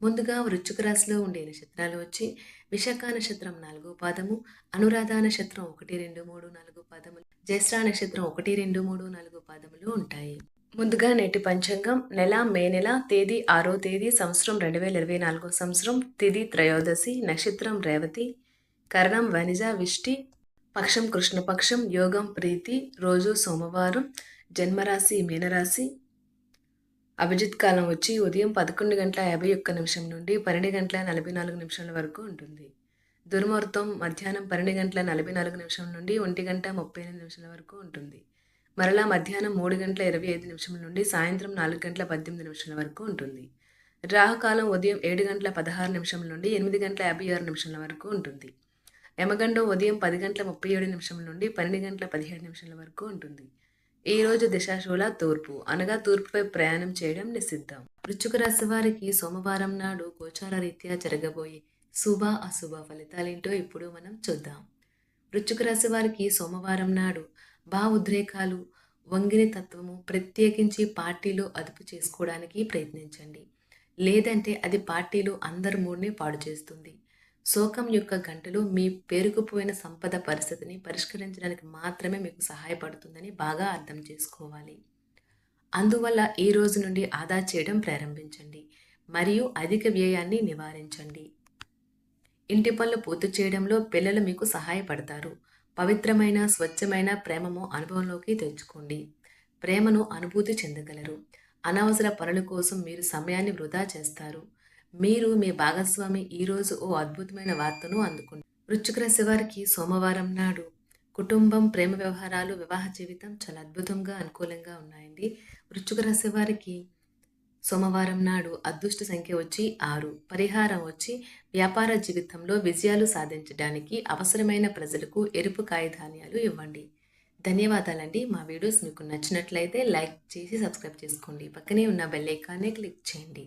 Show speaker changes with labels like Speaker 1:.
Speaker 1: ముందుగా వృశ్చిక రాశిలో ఉండే నక్షత్రాలు వచ్చి విశాఖ నక్షత్రం నాలుగో పాదము అనురాధ నక్షత్రం ఒకటి రెండు మూడు నాలుగు పాదములు జ్యేష్ఠ నక్షత్రం ఒకటి రెండు మూడు నాలుగు పాదములు ఉంటాయి. ముందుగా నేటి పంచాంగం నెల మే నెల తేదీ ఆరో తేదీ సంవత్సరం రెండు వేల ఇరవై నాలుగో సంవత్సరం తిది త్రయోదశి నక్షత్రం రేవతి కరణం వనిజ విష్టి పక్షం కృష్ణపక్షం యోగం ప్రీతి రోజు సోమవారం జన్మరాశి మీనరాశి అభిజిత్ కాలం వచ్చి ఉదయం పదకొండు గంటల యాభై ఒక్క నిమిషం నుండి పన్నెండు గంటల నలభై నాలుగు నిమిషాల వరకు ఉంటుంది. దుర్ముహూర్తం మధ్యాహ్నం పన్నెండు గంటల నలభై నాలుగు నిమిషం నుండి ఒంటి గంట ముప్పై ఎనిమిది నిమిషాల వరకు ఉంటుంది. మరలా మధ్యాహ్నం మూడు గంటల ఇరవై ఐదు నిమిషం నుండి సాయంత్రం నాలుగు గంటల పద్దెనిమిది నిమిషాల వరకు ఉంటుంది. రాహుకాలం ఉదయం ఏడు గంటల పదహారు నిమిషం నుండి ఎనిమిది గంటల యాభై ఆరు నిమిషాల వరకు ఉంటుంది. యమగండం ఉదయం పది గంటల ముప్పై ఏడు నిమిషం నుండి పన్నెండు గంటల పదిహేడు నిమిషాల వరకు ఉంటుంది. ఈ రోజు దిశాశూల తూర్పు. అనగా తూర్పుపై ప్రయాణం చేయడం నిషిద్ధం. వృశ్చిక రాశి వారికి సోమవారం నాడు గోచార రీత్యా జరగబోయే శుభ అశుభ ఫలితాలేంటో ఇప్పుడు మనం చూద్దాం. వృశ్చిక రాశి వారికి సోమవారం నాడు భా ఉద్రేకాలు వంగిన తత్వము ప్రత్యేకించి పార్టీలో అదుపు చేసుకోవడానికి ప్రయత్నించండి. లేదంటే అది పార్టీలో అందరి మూడ్ని పాడు చేస్తుంది. శోకం యొక్క గంటలు మీ పేరుకుపోయిన సంపద పరిస్థితిని పరిష్కరించడానికి మాత్రమే మీకు సహాయపడుతుందని బాగా అర్థం చేసుకోవాలి. అందువల్ల ఈ రోజు నుండి ఆదా చేయడం ప్రారంభించండి. మరియు అధిక వ్యయాన్ని నివారించండి. ఇంటి పనులు పూర్తి చేయడంలో పిల్లలు మీకు సహాయపడతారు. పవిత్రమైన స్వచ్ఛమైన ప్రేమము అనుభవంలోకి తెచ్చుకోండి. ప్రేమను అనుభూతి చెందగలరు. అనవసర పనుల కోసం మీరు సమయాన్ని వృధా చేస్తారు. మీరు మీ భాగస్వామి ఈరోజు ఓ అద్భుతమైన వార్తను అందుకుంటారు. వృశ్చిక రాశి వారికి సోమవారం నాడు కుటుంబం ప్రేమ వ్యవహారాలు వివాహ జీవితం చాలా అద్భుతంగా అనుకూలంగా ఉన్నాయండి. వృశ్చిక రాశి వారికి సోమవారం నాడు అదృష్ట సంఖ్య వచ్చి ఆరు. పరిహారం వచ్చి వ్యాపార జీవితంలో విజయాలు సాధించడానికి అవసరమైన ప్రజలకు ఎరుపు కాయధాన్యాలు ఇవ్వండి. ధన్యవాదాలండి. మా వీడియోస్ మీకు నచ్చినట్లయితే లైక్ చేసి సబ్స్క్రైబ్ చేసుకోండి. పక్కనే ఉన్న బెల్ ఐకాన్ని క్లిక్ చేయండి.